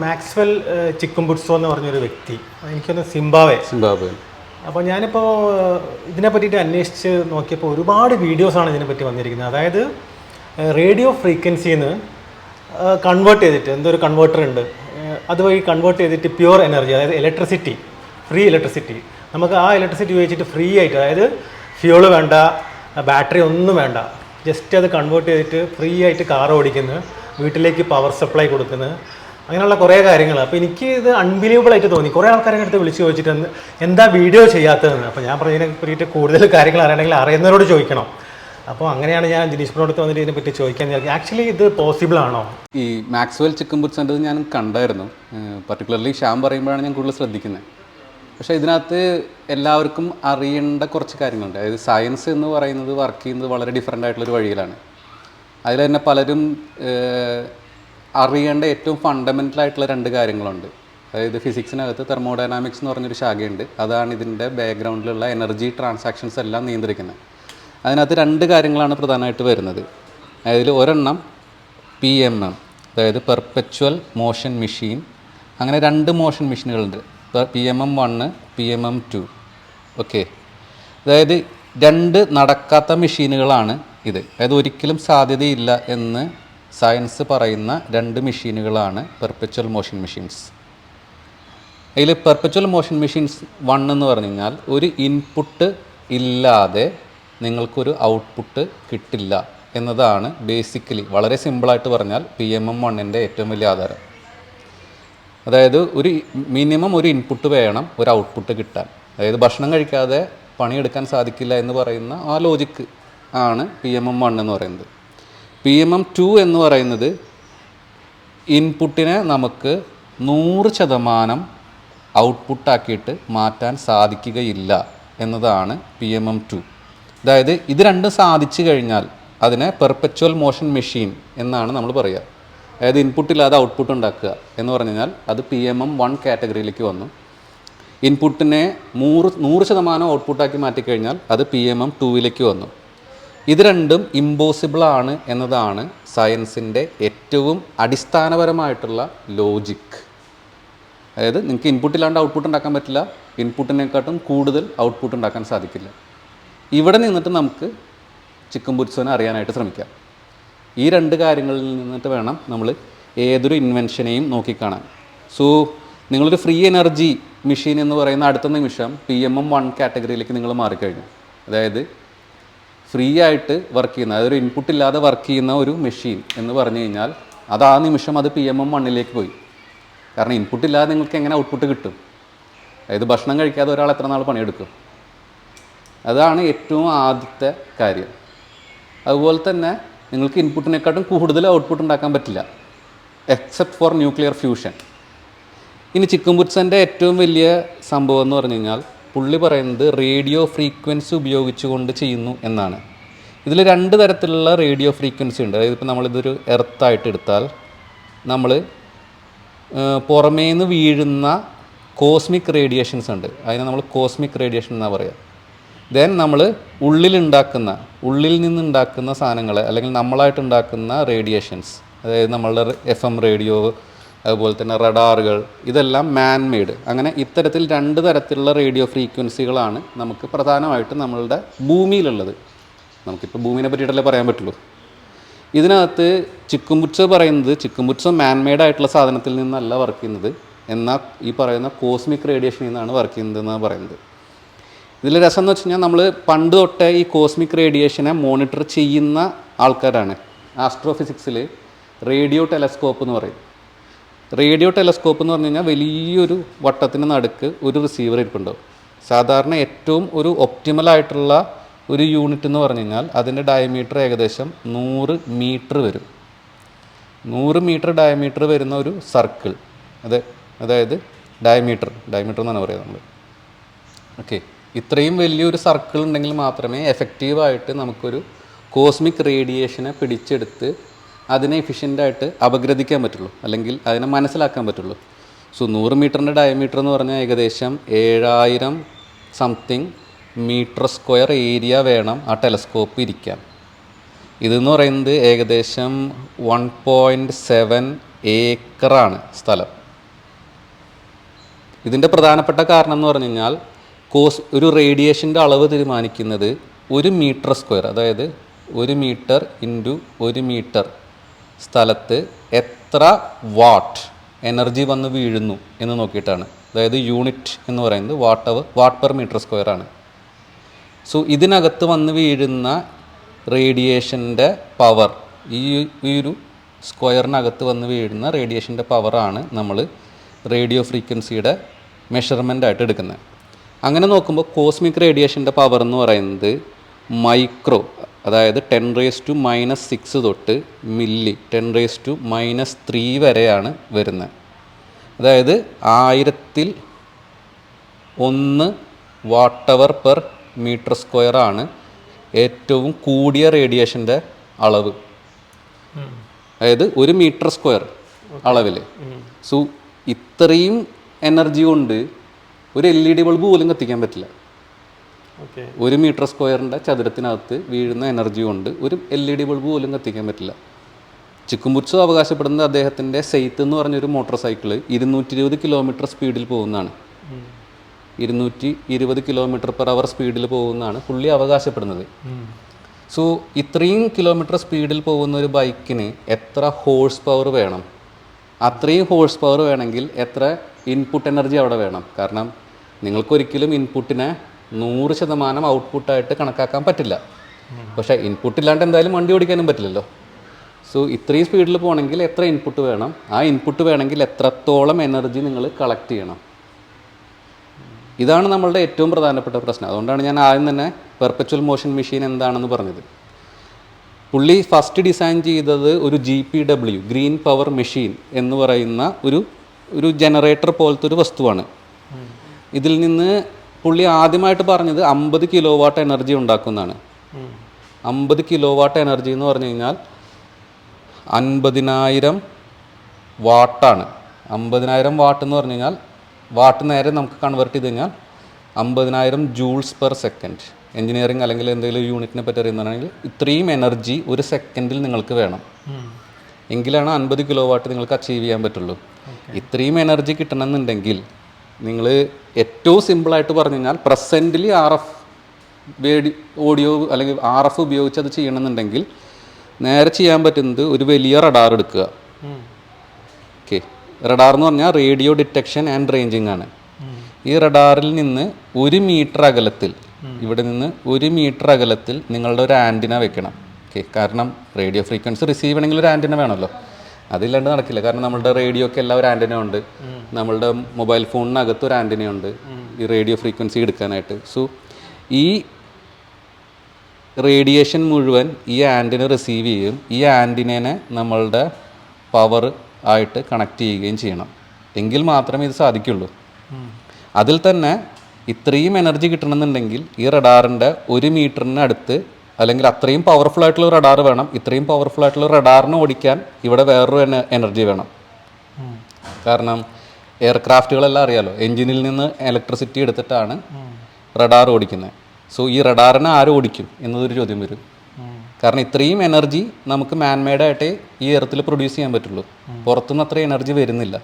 Maxwell ചിക്കുംബുട്സോ എന്ന് പറഞ്ഞൊരു വ്യക്തി. എനിക്കൊന്ന് സിംബാവെ സിംബാബെ അപ്പോൾ ഞാനിപ്പോൾ ഇതിനെ പറ്റിയിട്ട് അന്വേഷിച്ച് നോക്കിയപ്പോൾ ഒരുപാട് വീഡിയോസ് ആണ് ഇതിനെ പറ്റി വന്നിരിക്കുന്നത്. അതായത് റേഡിയോ ഫ്രീക്വൻസിന്ന് കൺവേർട്ട് ചെയ്തിട്ട് എന്തോ ഒരു കൺവേർട്ടർ ഉണ്ട് അതുവഴി കൺവേർട്ട് ചെയ്തിട്ട് പ്യുവർ എനർജി അതായത് ഇലക്ട്രിസിറ്റി ഫ്രീ ഇലക്ട്രിസിറ്റി നമുക്ക് ആ ഇലക്ട്രിസിറ്റി ഉപയോഗിച്ചിട്ട് ഫ്രീ ആയിട്ട് അതായത് ഫ്യൂൾ വേണ്ട ബാറ്ററി ഒന്നും വേണ്ട ജസ്റ്റ് അത് കൺവേർട്ട് ചെയ്തിട്ട് ഫ്രീ ആയിട്ട് കാർ ഓടിക്കുന്നു വീട്ടിലേക്ക് പവർ സപ്ലൈ കൊടുക്കുന്നു അങ്ങനെയുള്ള കുറേ കാര്യങ്ങൾ അപ്പോൾ എനിക്ക് ഇത് അൺബിലീവബിൾ ആയിട്ട് തോന്നി. കുറേ ആൾക്കാരെ അടുത്ത് വിളിച്ച് ചോദിച്ചിട്ട് എന്താ വീഡിയോ ചെയ്യാത്തതെന്ന്. അപ്പോൾ ഞാൻ പറഞ്ഞതിനെ പറ്റിയിട്ട് കൂടുതൽ കാര്യങ്ങൾ അറിയണമെങ്കിൽ അറിയുന്നവരോട് ചോദിക്കണം. അപ്പോൾ അങ്ങനെയാണ് ഞാൻ ജിനീഷ് ബ്രോടുത്ത് വന്നിട്ട് ഇതിനെ പറ്റി ചോദിക്കാൻ വിചാരിക്കുന്നത് ആക്ച്വലി ഇത് പോസിബിൾ ആണോ? ഈ മാക്സ്വൽ ചിക്കൻ പുരിച്ചത് ഞാൻ കണ്ടായിരുന്നു. പർട്ടിക്കുലർലി ശ്യാം പറയുമ്പോഴാണ് ഞാൻ കൂടുതൽ ശ്രദ്ധിക്കുന്നത്. പക്ഷേ ഇതിനകത്ത് എല്ലാവർക്കും അറിയേണ്ട കുറച്ച് കാര്യങ്ങളുണ്ട്. അതായത് സയൻസ് എന്ന് പറയുന്നത് വർക്ക് ചെയ്യുന്നത് വളരെ ഡിഫറെന്റ് ആയിട്ടുള്ളൊരു വഴിയിലാണ്. അതിൽ തന്നെ പലരും അറിയേണ്ട ഏറ്റവും ഫണ്ടമെന്റൽ ആയിട്ടുള്ള രണ്ട് കാര്യങ്ങളുണ്ട്. അതായത് ഫിസിക്സിനകത്ത് തെർമോഡൈനാമിക്സ് എന്ന് പറഞ്ഞൊരു ശാഖയുണ്ട്. അതാണ് ഇതിന്റെ ബാക്ക്ഗ്രൗണ്ടിലുള്ള എനർജി ട്രാൻസാക്ഷൻസ് എല്ലാം നിയന്ത്രിക്കുന്നത്. അതിനകത്ത് രണ്ട് കാര്യങ്ങളാണ് പ്രധാനമായിട്ട് വരുന്നത്. അതിൽ ഒരെണ്ണം പി എം എം അതായത് പെർപ്പച്വൽ മോഷൻ മെഷീൻ അങ്ങനെ രണ്ട് motion മെഷീനുകളുണ്ട് P M M one P M M two okay അതായത് രണ്ട് നടക്കാത്ത മെഷീനുകളാണ് ഇത്. അതായത് ഒരിക്കലും സാധ്യതയില്ല എന്ന് സയൻസ് പറയുന്ന രണ്ട് മെഷീനുകളാണ് പെർപ്പച്വൽ മോഷൻ മെഷീൻസ്. അതിൽ പെർപ്പച്വൽ മോഷൻ മെഷീൻസ് വൺ എന്ന് പറഞ്ഞു കഴിഞ്ഞാൽ ഒരു ഇൻപുട്ട് ഇല്ലാതെ നിങ്ങൾക്കൊരു ഔട്ട്പുട്ട് കിട്ടില്ല എന്നതാണ് ബേസിക്കലി വളരെ സിമ്പിളായിട്ട് പറഞ്ഞാൽ പി എം എം വണ്ണിന്റെ ഏറ്റവും വലിയ ആധാരം. അതായത് ഒരു മിനിമം ഒരു ഇൻപുട്ട് വേണം ഒരു ഔട്ട്പുട്ട് കിട്ടാൻ. അതായത് ഭക്ഷണം കഴിക്കാതെ പണിയെടുക്കാൻ സാധിക്കില്ല എന്ന് പറയുന്ന ആ ലോജിക്ക് ആണ് പി എം എം വൺ എന്ന് പറയുന്നത്. പി എം എം ടു എന്ന് പറയുന്നത് ഇൻപുട്ടിനെ നമുക്ക് നൂറ് ശതമാനം ഔട്ട്പുട്ടാക്കിയിട്ട് മാറ്റാൻ സാധിക്കുകയില്ല എന്നതാണ് പി എം എം ടു അതായത് ഇത് രണ്ടും സാധിച്ചു കഴിഞ്ഞാൽ അതിനെ പെർപ്പച്വൽ മോഷൻ മെഷീൻ എന്നാണ് നമ്മൾ പറയുക അതായത് ഇൻപുട്ടില്ലാതെ ഔട്ട്പുട്ട് ഉണ്ടാക്കുക എന്ന് പറഞ്ഞു കഴിഞ്ഞാൽ അത് പി എം എം വൺ കാറ്റഗറിയിലേക്ക് വന്നു. ഇൻപുട്ടിനെ നൂറ് നൂറ് ശതമാനം ഔട്ട്പുട്ടാക്കി മാറ്റിക്കഴിഞ്ഞാൽ അത് പി എം എം ടൂവിലേക്ക് വന്നു. ഇത് രണ്ടും ഇമ്പോസിബിളാണ് എന്നതാണ് സയൻസിന്റെ ഏറ്റവും അടിസ്ഥാനപരമായിട്ടുള്ള ലോജിക് അതായത് നിങ്ങൾക്ക് ഇൻപുട്ടില്ലാണ്ട് ഔട്ട്പുട്ട് ഉണ്ടാക്കാൻ പറ്റില്ല. ഇൻപുട്ടിനെക്കാട്ടും കൂടുതൽ ഔട്ട്പുട്ട് ഉണ്ടാക്കാൻ സാധിക്കില്ല. ഇവിടെ നിന്നിട്ട് നമുക്ക് ചിക്കൻ പുരിച്ചോനെ അറിയാനായിട്ട് ശ്രമിക്കാം. ഈ രണ്ട് കാര്യങ്ങളിൽ നിന്നിട്ട് വേണം നമ്മൾ ഏതൊരു ഇൻവെൻഷനെയും നോക്കിക്കാണാൻ സോ നിങ്ങളൊരു ഫ്രീ എനർജി മെഷീൻ എന്ന് പറയുന്ന അടുത്ത നിമിഷം പി എം എം വൺ കാറ്റഗറിയിലേക്ക് നിങ്ങൾ മാറിക്കഴിഞ്ഞു. അതായത് ഫ്രീ ആയിട്ട് വർക്ക് ചെയ്യുന്ന അതൊരു ഇൻപുട്ട് ഇല്ലാതെ വർക്ക് ചെയ്യുന്ന ഒരു മെഷീൻ എന്ന് പറഞ്ഞു കഴിഞ്ഞാൽ അത് ആ നിമിഷം അത് പി എം എം മണ്ണിലേക്ക് പോയി. കാരണം ഇൻപുട്ട് ഇല്ലാതെ നിങ്ങൾക്ക് എങ്ങനെ ഔട്ട്പുട്ട് കിട്ടും? അതായത് ഭക്ഷണം കഴിക്കാതെ ഒരാൾ എത്ര നാൾ പണിയെടുക്കും? അതാണ് ഏറ്റവും ആദ്യത്തെ കാര്യം. അതുപോലെ തന്നെ നിങ്ങൾക്ക് ഇൻപുട്ടിനെക്കാട്ടും കൂടുതൽ ഔട്ട്പുട്ട് ഉണ്ടാക്കാൻ പറ്റില്ല എക്സെപ്റ്റ് ഫോർ ന്യൂക്ലിയർ ഫ്യൂഷൻ ഇനി ചിക്കൻ ബുട്സന്റെ ഏറ്റവും വലിയ സംഭവം എന്ന് പറഞ്ഞു കഴിഞ്ഞാൽ പുള്ളി പറയുന്നത് റേഡിയോ ഫ്രീക്വൻസി ഉപയോഗിച്ചുകൊണ്ട് ചെയ്യുന്നു എന്നാണ്. ഇതിൽ രണ്ട് തരത്തിലുള്ള റേഡിയോ ഫ്രീക്വൻസി ഉണ്ട്. അതായത് ഇപ്പോൾ നമ്മളിതൊരു എർത്തായിട്ട് എടുത്താൽ നമ്മൾ പുറമേ നിന്ന് വീഴുന്ന കോസ്മിക് റേഡിയേഷൻസ് ഉണ്ട്. അതിനെ നമ്മൾ കോസ്മിക് റേഡിയേഷൻ എന്നാണ് പറയുക ദെൻ നമ്മൾ ഉള്ളിലുണ്ടാക്കുന്ന ഉള്ളിൽ നിന്നുണ്ടാക്കുന്ന സാധനങ്ങൾ അല്ലെങ്കിൽ നമ്മളായിട്ട് ഉണ്ടാക്കുന്ന റേഡിയേഷൻസ് അതായത് നമ്മളുടെ എഫ് എം റേഡിയോ അതുപോലെ തന്നെ റഡാറുകൾ ഇതെല്ലാം മാൻ മെയ്ഡ് അങ്ങനെ ഇത്തരത്തിൽ രണ്ട് തരത്തിലുള്ള റേഡിയോ ഫ്രീക്വൻസികളാണ് നമുക്ക് പ്രധാനമായിട്ടും നമ്മളുടെ ഭൂമിയിലുള്ളത്. നമുക്കിപ്പോൾ ഭൂമിനെ പറ്റിയിട്ടല്ലേ പറയാൻ പറ്റുള്ളൂ. ഇതിനകത്ത് ചിക്കുംപുച്ച പറയുന്നത് ചിക്കുംപുച്ച മാൻമെയ്ഡ് ആയിട്ടുള്ള സാധനത്തിൽ നിന്നല്ല വർക്ക് ചെയ്യുന്നത്. എന്നാൽ ഈ പറയുന്ന കോസ്മിക് റേഡിയേഷനിൽ നിന്നാണ് വർക്ക് ചെയ്യുന്നത് എന്നാണ് പറയുന്നത്. ഇതിൽ രസം എന്ന് വെച്ച് കഴിഞ്ഞാൽ നമ്മൾ പണ്ട് തൊട്ടേ ഈ കോസ്മിക് റേഡിയേഷനെ മോണിറ്റർ ചെയ്യുന്ന ആൾക്കാരാണ്. ആസ്ട്രോഫിസിക്സിൽ റേഡിയോ ടെലസ്കോപ്പ് എന്ന് പറയും. റേഡിയോ ടെലസ്കോപ്പ് എന്ന് പറഞ്ഞു കഴിഞ്ഞാൽ വലിയൊരു വട്ടത്തിന് നടുക്ക് ഒരു റിസീവർ ഇരിപ്പുണ്ടാവും സാധാരണ ഏറ്റവും ഒരു ഒപ്റ്റിമൽ ആയിട്ടുള്ള ഒരു യൂണിറ്റ് എന്ന് പറഞ്ഞു കഴിഞ്ഞാൽ അതിന്റെ ഡയമീറ്റർ ഏകദേശം നൂറ് മീറ്റർ വരും. നൂറ് മീറ്റർ ഡയമീറ്റർ വരുന്ന ഒരു സർക്കിൾ അതെ അതായത് ഡയമീറ്റർ ഡയമീറ്റർ എന്നാണ് പറയുന്നത് നമ്മൾ ഓക്കെ ഇത്രയും വലിയൊരു സർക്കിൾ ഉണ്ടെങ്കിൽ മാത്രമേ എഫക്റ്റീവായിട്ട് നമുക്കൊരു കോസ്മിക് റേഡിയേഷനെ പിടിച്ചെടുത്ത് അതിനെ എഫിഷ്യന്റായിട്ട് അപഗ്രഥിക്കാൻ പറ്റുള്ളൂ. അല്ലെങ്കിൽ അതിനെ മനസ്സിലാക്കാൻ പറ്റുള്ളൂ. സോ നൂറ് മീറ്ററിന്റെ ഡയമീറ്റർ എന്ന് പറഞ്ഞാൽ ഏകദേശം ഏഴായിരം സംതിങ് മീറ്റർ സ്ക്വയർ ഏരിയ വേണം ആ ടെലസ്കോപ്പ് ഇരിക്കാൻ. ഇതെന്ന് പറയുന്നത് ഏകദേശം വൺ പോയിന്റ് സെവൻ ഏക്കറാണ് സ്ഥലം. ഇതിന്റെ പ്രധാനപ്പെട്ട കാരണം എന്ന് പറഞ്ഞു കഴിഞ്ഞാൽ കോസ് ഒരു റേഡിയേഷന്റെ അളവ് തീരുമാനിക്കുന്നത് ഒരു മീറ്റർ സ്ക്വയർ അതായത് ഒരു മീറ്റർ ഇന്റു ഒരു മീറ്റർ സ്ഥലത്ത് എത്ര വാട്ട് എനർജി വന്ന് വീഴുന്നു എന്ന് നോക്കിയിട്ടാണ്. അതായത് യൂണിറ്റ് എന്ന് പറയുന്നത് watt hour watt per metre square ആണ്. സോ ഇതിനകത്ത് വന്ന് വീഴുന്ന റേഡിയേഷന്റെ പവർ ഈ ഈ ഒരു സ്ക്വയറിനകത്ത് വന്ന് വീഴുന്ന റേഡിയേഷന്റെ പവറാണ് നമ്മൾ റേഡിയോ ഫ്രീക്വൻസിയുടെ മെഷർമെന്റ് ആയിട്ട് എടുക്കുന്നത്. അങ്ങനെ നോക്കുമ്പോൾ കോസ്മിക് റേഡിയേഷന്റെ പവർ എന്ന് പറയുന്നത് മൈക്രോ അതായത് ten raise to minus six തൊട്ട് milli ten raise to minus three വരെയാണ് വരുന്നത്. അതായത് ആയിരത്തിൽ ഒന്ന് watt hour hour per metre square ആണ് ഏറ്റവും കൂടിയ റേഡിയേഷന്റെ അളവ്. അതായത് ഒരു മീറ്റർ സ്ക്വയർ അളവിൽ സോ ഇത്രയും എനർജി കൊണ്ട് ഒരു എൽ ഇ ഡി ബൾബ് പോലും കത്തിക്കാൻ പറ്റില്ല. ഒരു മീറ്റർ സ്ക്വയറിന്റെ ചതുരത്തിനകത്ത് വീഴുന്ന എനർജി കൊണ്ട് ഒരു എൽ ഇ ഡി ബൾബ് പോലും കത്തിക്കാൻ പറ്റില്ല. ചിക്കുംബുറ്റ്സു അവകാശപ്പെടുന്നത് അദ്ദേഹത്തിന്റെ സെയ്ത്ത് എന്ന് പറഞ്ഞൊരു മോട്ടോർ സൈക്കിൾ ഇരുന്നൂറ്റി ഇരുപത് കിലോമീറ്റർ സ്പീഡിൽ പോകുന്നതാണ്. ഇരുന്നൂറ്റി ഇരുപത് കിലോമീറ്റർ പെർ അവർ സ്പീഡിൽ പോകുന്നതാണ് പുള്ളി അവകാശപ്പെടുന്നത്. സോ ഇത്രയും കിലോമീറ്റർ സ്പീഡിൽ പോകുന്ന ഒരു ബൈക്കിന് എത്ര ഹോഴ്സ് പവർ വേണം? അത്രയും ഹോഴ്സ് പവർ വേണമെങ്കിൽ എത്ര ഇൻപുട്ട് എനർജി അവിടെ വേണം? കാരണം നിങ്ങൾക്കൊരിക്കലും ഇൻപുട്ടിനെ നൂറ് ശതമാനം ഔട്ട്പുട്ടായിട്ട് കണക്കാക്കാൻ പറ്റില്ല. പക്ഷേ ഇൻപുട്ട് ഇല്ലാണ്ട് എന്തായാലും വണ്ടി ഓടിക്കാനും പറ്റില്ലല്ലോ. സോ ഇത്രയും സ്പീഡിൽ പോകണമെങ്കിൽ എത്ര ഇൻപുട്ട് വേണം? ആ ഇൻപുട്ട് വേണമെങ്കിൽ എത്രത്തോളം എനർജി നിങ്ങൾ കളക്ട് ചെയ്യണം? ഇതാണ് നമ്മളുടെ ഏറ്റവും പ്രധാനപ്പെട്ട പ്രശ്നം. അതുകൊണ്ടാണ് ഞാൻ ആദ്യം തന്നെ പെർപ്പച്വൽ മോഷൻ മെഷീൻ എന്താണെന്ന് പറഞ്ഞത്. പുള്ളി ഫസ്റ്റ് ഡിസൈൻ ചെയ്തത് ഒരു G P W green power machine എന്ന് പറയുന്ന ഒരു ഒരു ജനറേറ്റർ പോലത്തെ ഒരു വസ്തുവാണ്. ഇതിൽ നിന്ന് പുള്ളി ആദ്യമായിട്ട് പറഞ്ഞത് അമ്പത് കിലോ വാട്ട് എനർജി ഉണ്ടാക്കുന്നതാണ്. അമ്പത് കിലോ വാട്ട് എനർജി എന്ന് പറഞ്ഞു കഴിഞ്ഞാൽ അൻപതിനായിരം വാട്ടാണ്. അമ്പതിനായിരം വാട്ട് എന്ന് പറഞ്ഞു കഴിഞ്ഞാൽ വാട്ട് നേരെ നമുക്ക് കൺവേർട്ട് ചെയ്ത് കഴിഞ്ഞാൽ അമ്പതിനായിരം ജൂൾസ് പെർ സെക്കൻഡ് എഞ്ചിനീയറിംഗ് അല്ലെങ്കിൽ എന്തെങ്കിലും യൂണിറ്റിനെ പറ്റി അറിയുന്നതാണെങ്കിൽ ഇത്രയും എനർജി ഒരു സെക്കൻഡിൽ നിങ്ങൾക്ക് വേണം. എങ്കിലാണ് അൻപത് കിലോ വാട്ട് നിങ്ങൾക്ക് അച്ചീവ് ചെയ്യാൻ പറ്റുള്ളൂ. ഇത്രയും എനർജി കിട്ടണമെന്നുണ്ടെങ്കിൽ നിങ്ങൾ ഏറ്റവും സിമ്പിളായിട്ട് പറഞ്ഞു കഴിഞ്ഞാൽ പ്രസന്റിലി ആർ എഫ് ഓഡിയോ അല്ലെങ്കിൽ ആർ എഫ് ഉപയോഗിച്ച് അത് ചെയ്യണമെന്നുണ്ടെങ്കിൽ നേരെ ചെയ്യാൻ പറ്റുന്നത് ഒരു വലിയ റഡാർ എടുക്കുക. ഓക്കെ റഡാർ എന്ന് പറഞ്ഞാൽ റേഡിയോ ഡിറ്റക്ഷൻ ആൻഡ് റേഞ്ചിങ് ആണ്. ഈ റഡാറിൽ നിന്ന് ഒരു മീറ്റർ അകലത്തിൽ ഇവിടെ നിന്ന് ഒരു മീറ്റർ അകലത്തിൽ നിങ്ങളുടെ ഒരു ആന്റിന വെക്കണം. ഓക്കെ കാരണം റേഡിയോ ഫ്രീക്വൻസി റിസീവ് ചെയ്യണമെങ്കിൽ ഒരു ആന്റിന വേണമല്ലോ. അതില്ലാണ്ട് നടക്കില്ല. കാരണം നമ്മളുടെ റേഡിയോക്ക് എല്ലാം ഒരു ആന്റിന ഉണ്ട്. നമ്മളുടെ മൊബൈൽ ഫോണിനകത്ത് ഒരു ആന്റിന ഉണ്ട്. ഈ റേഡിയോ ഫ്രീക്വൻസി എടുക്കാനായിട്ട്. സോ ഈ റേഡിയേഷൻ മുഴുവൻ ഈ ആന്റിന റിസീവ് ചെയ്യും. ഈ ആന്റിനെ നമ്മളുടെ പവർ ആയിട്ട് കണക്ട് ചെയ്യുകയും ചെയ്യണം. എങ്കിൽ മാത്രമേ ഇത് സാധിക്കുള്ളൂ. അതിൽ തന്നെ ഇത്രയും എനർജി കിട്ടണമെന്നുണ്ടെങ്കിൽ ഈ റഡാറിന്റെ ഒരു മീറ്ററിന് അടുത്ത് അല്ലെങ്കിൽ അത്രയും പവർഫുൾ ആയിട്ടുള്ള റഡാർ വേണം. ഇത്രയും പവർഫുൾ ആയിട്ടുള്ള റഡാറിനെ ഓടിക്കാൻ ഇവിടെ വേറൊരു എനർജി വേണം. കാരണം എയർക്രാഫ്റ്റുകളെല്ലാം അറിയാലോ എഞ്ചിനിൽ നിന്ന് ഇലക്ട്രിസിറ്റി എടുത്തിട്ടാണ് റഡാർ ഓടിക്കുന്നത് സോ ഈ റഡാറിനെ ആര് ഓടിക്കും എന്നതൊരു ചോദ്യം വരും. കാരണം ഇത്രയും എനർജി നമുക്ക് മാൻമെയ്ഡായിട്ടേ ഈ എർത്തിൽ പ്രൊഡ്യൂസ് ചെയ്യാൻ പറ്റുള്ളൂ. പുറത്തുനിന്ന് അത്രയും എനർജി വരുന്നില്ല.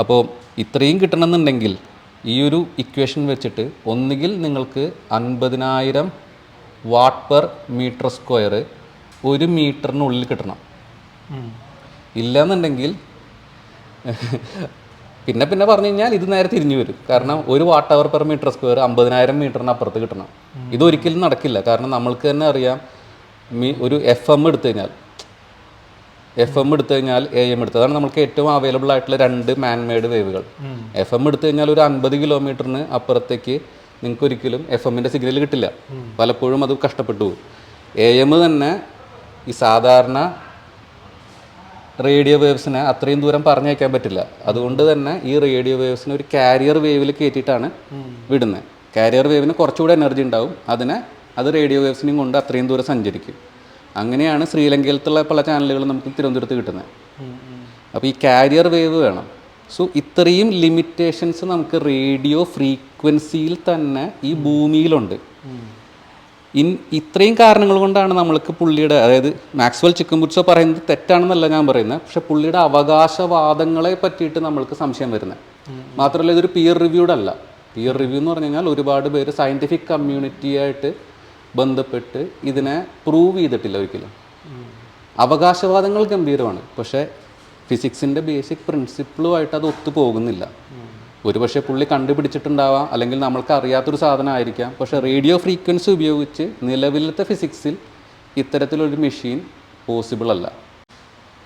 അപ്പോൾ ഇത്രയും കിട്ടണമെന്നുണ്ടെങ്കിൽ ഈ ഒരു ഇക്വേഷൻ വെച്ചിട്ട് ഒന്നുകിൽ നിങ്ങൾക്ക് അൻപതിനായിരം വാട്ട് പെർ മീറ്റർ സ്ക്വയർ ഒരു മീറ്ററിനുള്ളിൽ കിട്ടണം. ഇല്ലയെന്നുണ്ടെങ്കിൽ പിന്നെ പിന്നെ പറഞ്ഞു കഴിഞ്ഞാൽ ഇത് നേരെ തിരിഞ്ഞു വരും. കാരണം ഒരു watt hour per metre square അമ്പതിനായിരം മീറ്ററിന് അപ്പുറത്ത് കിട്ടണം. ഇതൊരിക്കലും നടക്കില്ല. കാരണം നമ്മൾക്ക് തന്നെ അറിയാം മീ ഒരു എഫ് എം എടുത്തു കഴിഞ്ഞാൽ എഫ് എം എടുത്തു കഴിഞ്ഞാൽ എ എം എടുത്തു അതാണ് നമുക്ക് ഏറ്റവും അവൈലബിൾ ആയിട്ടുള്ള രണ്ട് മാൻമെയ്ഡ് വേവുകൾ എഫ് എം എടുത്തു കഴിഞ്ഞാൽ ഒരു അൻപത് കിലോമീറ്ററിന് അപ്പുറത്തേക്ക് നിങ്ങൾക്ക് ഒരിക്കലും എഫ് എമ്മിന്റെ സിഗ്നൽ കിട്ടില്ല. പലപ്പോഴും അത് കഷ്ടപ്പെട്ടു എ എം തന്നെ ഈ സാധാരണ റേഡിയോ വേവ്സിനെ അത്രയും ദൂരം പറഞ്ഞയക്കാൻ പറ്റില്ല. അതുകൊണ്ട് തന്നെ ഈ റേഡിയോ വേവ്സിനെ ഒരു കാരിയർ വേവിൽ കയറ്റിയിട്ടാണ് വിടുന്നത് കാരിയർ വേവിന് കുറച്ചുകൂടെ എനർജി ഉണ്ടാവും. അതിനെ അത് റേഡിയോ വേവ്സിനെയും കൊണ്ട് അത്രയും ദൂരം സഞ്ചരിക്കും. അങ്ങനെയാണ് ശ്രീലങ്കയിലത്തുള്ള പല ചാനലുകളും നമുക്ക് തിരുവനന്തപുരത്ത് കിട്ടുന്നത് അപ്പോൾ ഈ കാരിയർ വേവ് വേണം. സോ ഇത്രയും ലിമിറ്റേഷൻസ് നമുക്ക് റേഡിയോ ഫ്രീക്വൻസിയിൽ തന്നെ ഈ ഭൂമിയിലുണ്ട്. ഇൻ ഇത്രയും കാരണങ്ങൾ കൊണ്ടാണ് നമ്മൾക്ക് പുള്ളിയുടെ അതായത് മാക്സ്വൽ ചിക്കൻബുട്സോ പറയുന്നത് തെറ്റാണെന്നല്ല ഞാൻ പറയുന്നത്. പക്ഷെ പുള്ളിയുടെ അവകാശവാദങ്ങളെ പറ്റിയിട്ട് നമ്മൾക്ക് സംശയം വരുന്നത്. മാത്രമല്ല ഇതൊരു പിയർ റിവ്യൂഡ് അല്ല. പിയർ റിവ്യൂ എന്ന് പറഞ്ഞു കഴിഞ്ഞാൽ ഒരുപാട് പേര് സയന്റിഫിക് കമ്മ്യൂണിറ്റിയായിട്ട് ബന്ധപ്പെട്ട് ഇതിനെ പ്രൂവ് ചെയ്തിട്ടില്ല ഒരിക്കലും. അവകാശവാദങ്ങൾ ഗംഭീരമാണ്. പക്ഷേ ഫിസിക്സിന്റെ ബേസിക് പ്രിൻസിപ്പിളുമായിട്ട് അത് ഒത്തു പോകുന്നില്ല. ഒരുപക്ഷെ പുള്ളി കണ്ടുപിടിച്ചിട്ടുണ്ടാവാം അല്ലെങ്കിൽ നമ്മൾക്ക് അറിയാത്തൊരു സാധനമായിരിക്കാം. പക്ഷേ റേഡിയോ ഫ്രീക്വൻസി ഉപയോഗിച്ച് നിലവിലത്തെ ഫിസിക്സിൽ ഇത്തരത്തിലൊരു മെഷീൻ പോസിബിൾ അല്ല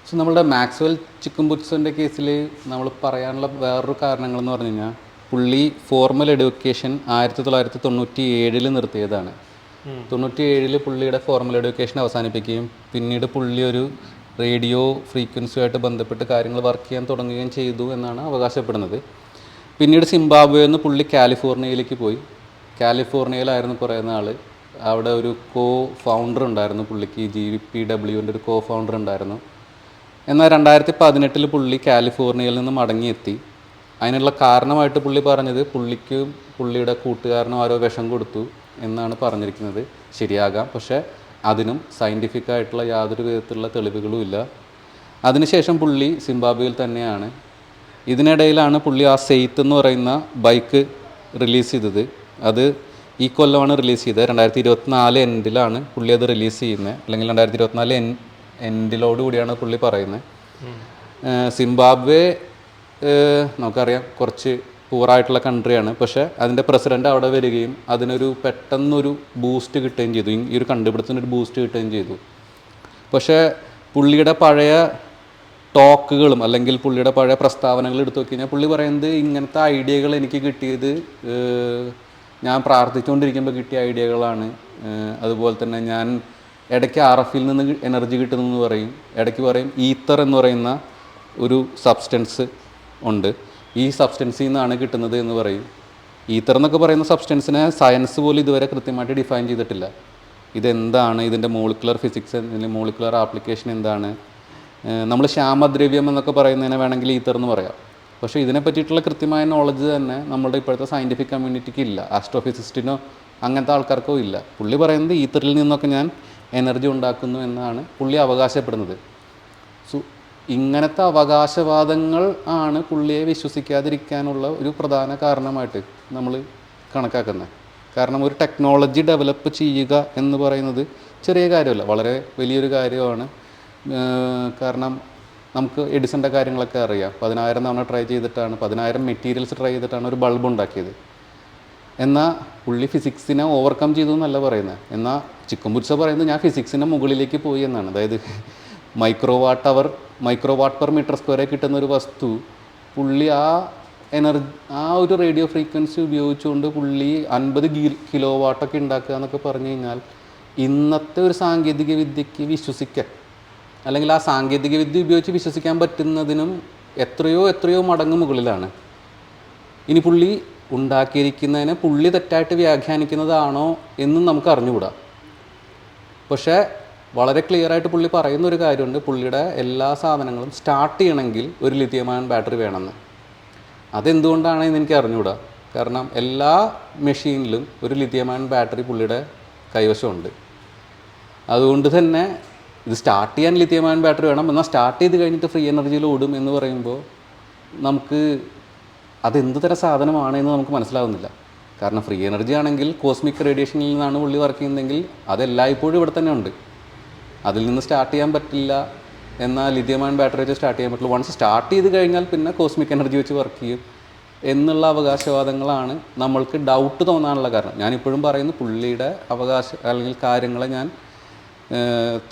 സോ നമ്മളുടെ മാക്സ്വൽ ചിക്കൻ ബുക്സിന്റെ കേസിൽ നമ്മൾ പറയാനുള്ള വേറൊരു കാരണങ്ങളെന്ന് പറഞ്ഞു കഴിഞ്ഞാൽ പുള്ളി ഫോർമൽ എഡ്യൂക്കേഷൻ ആയിരത്തി തൊള്ളായിരത്തി തൊണ്ണൂറ്റി ഏഴിൽ നിർത്തിയതാണ്. തൊണ്ണൂറ്റി ഏഴിൽ പുള്ളിയുടെ ഫോർമൽ എഡ്യൂക്കേഷൻ അവസാനിപ്പിക്കുകയും പിന്നീട് പുള്ളി ഒരു റേഡിയോ ഫ്രീക്വൻസിയുമായിട്ട് ബന്ധപ്പെട്ട് കാര്യങ്ങൾ വർക്ക് ചെയ്യാൻ തുടങ്ങുകയും ചെയ്തു എന്നാണ് അവകാശപ്പെടുന്നത്. പിന്നീട് സിംബാബ്വേയിൽ നിന്ന് പുള്ളി കാലിഫോർണിയയിലേക്ക് പോയി. കാലിഫോർണിയയിലായിരുന്നു കുറേ നാൾ അവിടെ ഒരു കോ ഫൗണ്ടർ ഉണ്ടായിരുന്നു പുള്ളിക്ക് ജി പി ഡബ്ല്യുവിന്റെ ഒരു കോ ഫൗണ്ടർ ഉണ്ടായിരുന്നു. എന്നാൽ രണ്ടായിരത്തി പതിനെട്ടിൽ പുള്ളി കാലിഫോർണിയയിൽ നിന്ന് മടങ്ങിയെത്തി. അതിനുള്ള കാരണമായിട്ട് പുള്ളി പറഞ്ഞത് പുള്ളിക്ക് പുള്ളിയുടെ കൂട്ടുകാരനും ആരോ വിഷം കൊടുത്തു എന്നാണ് പറഞ്ഞിരിക്കുന്നത്. ശരിയാകാം. പക്ഷേ അതിനും സയന്റിഫിക് ആയിട്ടുള്ള യാതൊരു വിധത്തിലുള്ള തെളിവുകളും ഇല്ല. അതിനുശേഷം പുള്ളി സിംബാബ്വേയിൽ തന്നെയാണ്. ഇതിനിടയിലാണ് പുള്ളി ആ സെയ്ത്ത് എന്ന് പറയുന്ന ബൈക്ക് റിലീസ് ചെയ്തത്. അത് ഈ കൊല്ലമാണ് റിലീസ് ചെയ്തത്. രണ്ടായിരത്തി ഇരുപത്തിനാല് എൻഡിലാണ് പുള്ളി അത് റിലീസ് ചെയ്യുന്നത്. അല്ലെങ്കിൽ രണ്ടായിരത്തി ഇരുപത്തിനാല് എൻ എൻഡിലോടുകൂടിയാണ് പുള്ളി പറയുന്നത്. സിംബാബ്വേ സിംബാബ്വെ നമുക്കറിയാം കുറച്ച് പൂറായിട്ടുള്ള കൺട്രിയാണ് പക്ഷേ അതിന്റെ പ്രസിഡന്റ് അവിടെ വരികയും അതിനൊരു പെട്ടെന്നൊരു ബൂസ്റ്റ് കിട്ടുകയും ചെയ്തു. ഈ- ഒരു കണ്ടുപിടുത്തത്തിന് ഒരു ബൂസ്റ്റ് കിട്ടുകയും ചെയ്തു. പക്ഷേ പുള്ളിയുടെ പഴയ ടോക്കുകളും അല്ലെങ്കിൽ പുള്ളിയുടെ പഴയ പ്രസ്താവനകൾ എടുത്തു നോക്കി കഴിഞ്ഞാൽ പുള്ളി പറയുന്നത് ഇങ്ങനത്തെ ഐഡിയകൾ എനിക്ക് കിട്ടിയത് ഞാൻ പ്രാർത്ഥിച്ചുകൊണ്ടിരിക്കുമ്പോൾ കിട്ടിയ ഐഡിയകളാണ് അതുപോലെ തന്നെ ഞാൻ ഇടയ്ക്ക് ആർ എഫിൽ നിന്ന് എനർജി കിട്ടുന്നു പറയും. ഇടയ്ക്ക് പറയും ഈത്തർ എന്ന് പറയുന്ന ഒരു സബ്സ്റ്റൻസ് ഉണ്ട്. ഈ സബ്സ്റ്റൻസിൽ നിന്നാണ് കിട്ടുന്നത് എന്ന് പറയും. ഈത്തർ എന്നൊക്കെ പറയുന്ന സബ്സ്റ്റൻസിനെ സയൻസ് പോലും ഇതുവരെ കൃത്യമായിട്ട് ഡിഫൈൻ ചെയ്തിട്ടില്ല. ഇതെന്താണ്? ഇതിന്റെ മോളിക്കുലർ ഫിസിക്സ് അല്ലെങ്കിൽ മോളിക്കുലർ ആപ്ലിക്കേഷൻ എന്താണ്? നമ്മൾ ശ്യാമദ്രവ്യം എന്നൊക്കെ പറയുന്നതിനെ വേണമെങ്കിൽ ഈത്തർ എന്ന് പറയാം. പക്ഷേ ഇതിനെ പറ്റിയിട്ടുള്ള കൃത്യമായ നോളജ് തന്നെ നമ്മുടെ ഇപ്പോഴത്തെ സയന്റിഫിക് കമ്മ്യൂണിറ്റിക്ക് ഇല്ല. ആസ്ട്രോഫിസിസ്റ്റിനോ അങ്ങനത്തെ ആൾക്കാർക്കോ ഇല്ല. പുള്ളി പറയുന്നത് ഈത്തറിൽ നിന്നൊക്കെ ഞാൻ എനർജി ഉണ്ടാക്കുന്നു എന്നാണ് പുള്ളി അവകാശപ്പെടുന്നത്. സോ ഇങ്ങനത്തെ അവകാശവാദങ്ങൾ ആണ് പുള്ളിയെ വിശ്വസിക്കാതിരിക്കാനുള്ള ഒരു പ്രധാന കാരണമായിട്ട് നമ്മൾ കണക്കാക്കുന്നത്. കാരണം ഒരു ടെക്നോളജി ഡെവലപ്പ് ചെയ്യുക എന്ന് പറയുന്നത് ചെറിയ കാര്യമല്ല വളരെ വലിയൊരു കാര്യമാണ്. കാരണം നമുക്ക് എഡിസന്റെ കാര്യങ്ങളൊക്കെ അറിയാം. പതിനായിരം തവണ ട്രൈ ചെയ്തിട്ടാണ് പതിനായിരം മെറ്റീരിയൽസ് ട്രൈ ചെയ്തിട്ടാണ് ഒരു ബൾബ് ഉണ്ടാക്കിയത്. എന്നാൽ പുള്ളി ഫിസിക്സിനെ ഓവർകം ചെയ്തു എന്നല്ല പറയുന്നത്. എന്നാൽ ചിക്കമ്പുച്ച പറയുന്നത് ഞാൻ ഫിസിക്സിന്റെ മുകളിലേക്ക് പോയി എന്നാണ്. അതായത് micro watt hour micro watt per metre സ്ക്വയറെ കിട്ടുന്ന ഒരു വസ്തു പുള്ളി ആ എനർജി ആ ഒരു റേഡിയോ ഫ്രീക്വൻസി ഉപയോഗിച്ചുകൊണ്ട് പുള്ളി അൻപത് ഗീ കിലോ വാട്ടൊക്കെ ഉണ്ടാക്കുക എന്നൊക്കെ പറഞ്ഞു കഴിഞ്ഞാൽ ഇന്നത്തെ ഒരു സാങ്കേതിക വിദ്യയ്ക്ക് വിശ്വസിക്കാൻ അല്ലെങ്കിൽ ആ സാങ്കേതിക വിദ്യ ഉപയോഗിച്ച് വിശ്വസിക്കാൻ പറ്റുന്നതിനും എത്രയോ എത്രയോ മടങ്ങ് മുകളിലാണ്. ഇനി പുള്ളി ഉണ്ടാക്കിയിരിക്കുന്നതിനെ പുള്ളി തെറ്റായിട്ട് വ്യാഖ്യാനിക്കുന്നതാണോ എന്നും നമുക്ക് അറിഞ്ഞുകൂടാ. പക്ഷേ വളരെ ക്ലിയർ ആയിട്ട് പുള്ളി പറയുന്ന ഒരു കാര്യമുണ്ട്. പുള്ളിയുടെ എല്ലാ സാധനങ്ങളും സ്റ്റാർട്ട് ചെയ്യണമെങ്കിൽ ഒരു ലിഥിയം ബാറ്ററി വേണമെന്ന്. അതെന്തുകൊണ്ടാണെന്ന് എനിക്ക് അറിഞ്ഞുകൂടാ കാരണം എല്ലാ മെഷീനിലും ഒരു ലിഥിയം ബാറ്ററി പുള്ളിയുടെ കൈവശമുണ്ട്. അതുകൊണ്ട് തന്നെ ഇത് സ്റ്റാർട്ട് ചെയ്യാൻ അയൺ ബാറ്ററി വേണം. എന്നാൽ സ്റ്റാർട്ട് ചെയ്ത് കഴിഞ്ഞിട്ട് ഫ്രീ എനർജിയിൽ ഓടും എന്ന് പറയുമ്പോൾ നമുക്ക് അതെന്ത് തരം സാധനമാണ് എന്ന് നമുക്ക് മനസ്സിലാവുന്നില്ല. കാരണം ഫ്രീ എനർജി ആണെങ്കിൽ കോസ്മിക് റേഡിയേഷനിൽ നിന്നാണ് പുള്ളി വർക്ക് ചെയ്യുന്നതെങ്കിൽ അതെല്ലായ്പ്പോഴും ഇവിടെ തന്നെ ഉണ്ട്. അതിൽ നിന്ന് സ്റ്റാർട്ട് ചെയ്യാൻ പറ്റില്ല എന്നാൽ ലിഥിയം അയൺ ബാറ്ററി വെച്ച് സ്റ്റാർട്ട് ചെയ്യാൻ പറ്റുള്ളൂ വൺസ് സ്റ്റാർട്ട് ചെയ്ത് കഴിഞ്ഞാൽ പിന്നെ കോസ്മിക് എനർജി വെച്ച് വർക്ക് ചെയ്യും എന്നുള്ള അവകാശവാദങ്ങളാണ് നമ്മൾക്ക് ഡൗട്ട് തോന്നാനുള്ള കാരണം. ഞാനിപ്പോഴും പറയുന്നു പുള്ളിയുടെ അവകാശ അല്ലെങ്കിൽ കാര്യങ്ങളെ ഞാൻ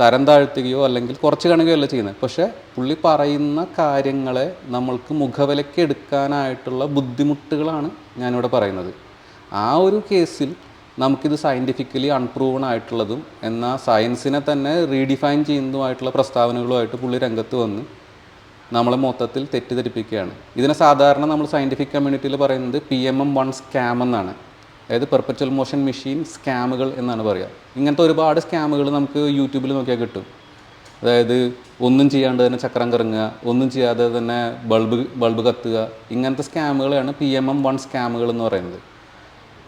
തരം താഴ്ത്തുകയോ അല്ലെങ്കിൽ കുറച്ച് കാണുകയോ അല്ല ചെയ്യുന്നത്. പക്ഷേ പുള്ളി പറയുന്ന കാര്യങ്ങളെ നമ്മൾക്ക് മുഖവിലയ്ക്ക് എടുക്കാനായിട്ടുള്ള ബുദ്ധിമുട്ടുകളാണ് ഞാനിവിടെ പറയുന്നത്. ആ ഒരു കേസിൽ നമുക്കിത് സയന്റിഫിക്കലി അൺപ്രൂവൺ ആയിട്ടുള്ളതും എന്നാൽ സയൻസിനെ തന്നെ റീഡിഫൈൻ ചെയ്യുന്നതുമായിട്ടുള്ള പ്രസ്താവനകളുമായിട്ട് പുള്ളി രംഗത്ത് വന്ന് നമ്മളെ മൊത്തത്തിൽ തെറ്റിദ്ധരിപ്പിക്കുകയാണ്. ഇതിനെ സാധാരണ നമ്മൾ സയന്റിഫിക് കമ്മ്യൂണിറ്റിയിൽ പറയുന്നത് P M M one scam എന്നാണ്. അതായത് പെർപ്പച്വൽ മോഷൻ മെഷീൻ സ്കാമുകൾ എന്നാണ് പറയുക. ഇങ്ങനത്തെ ഒരുപാട് സ്കാമുകൾ നമുക്ക് യൂട്യൂബിൽ നോക്കിയാൽ കിട്ടും. അതായത് ഒന്നും ചെയ്യാണ്ട് തന്നെ ചക്രം കറങ്ങുക ഒന്നും ചെയ്യാതെ തന്നെ ബൾബ് ബൾബ് കത്തുക ഇങ്ങനത്തെ സ്കാമുകളാണ് പി എം എം വൺ സ്കാമുകൾ എന്ന് പറയുന്നത്.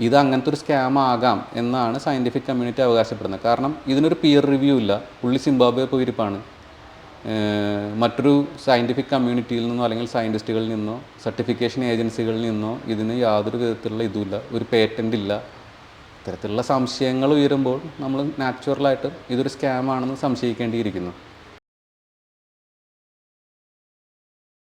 ഇത് അങ്ങനത്തെ ഒരു സ്കാം ആകാം എന്നാണ് സയന്റിഫിക് കമ്മ്യൂണിറ്റി അവകാശപ്പെടുന്നത്. കാരണം ഇതിനൊരു പിയർ റിവ്യൂ ഇല്ല. പുള്ളി സിംബാബ്വെ പോയിരിപ്പാണ് മറ്റൊരു സയന്റിഫിക് കമ്മ്യൂണിറ്റിയിൽ നിന്നോ അല്ലെങ്കിൽ സയന്റിസ്റ്റുകളിൽ നിന്നോ സർട്ടിഫിക്കേഷൻ ഏജൻസികളിൽ നിന്നോ ഇതിന് യാതൊരു വിധത്തിലുള്ള ഇതുമില്ല. ഒരു പേറ്റന്റ് ഇല്ല. ഇത്തരത്തിലുള്ള സംശയങ്ങൾ ഉയരുമ്പോൾ നമ്മൾ നാച്ചുറലായിട്ട് ഇതൊരു സ്കാം ആണെന്ന് സംശയിക്കേണ്ടിയിരിക്കുന്നു.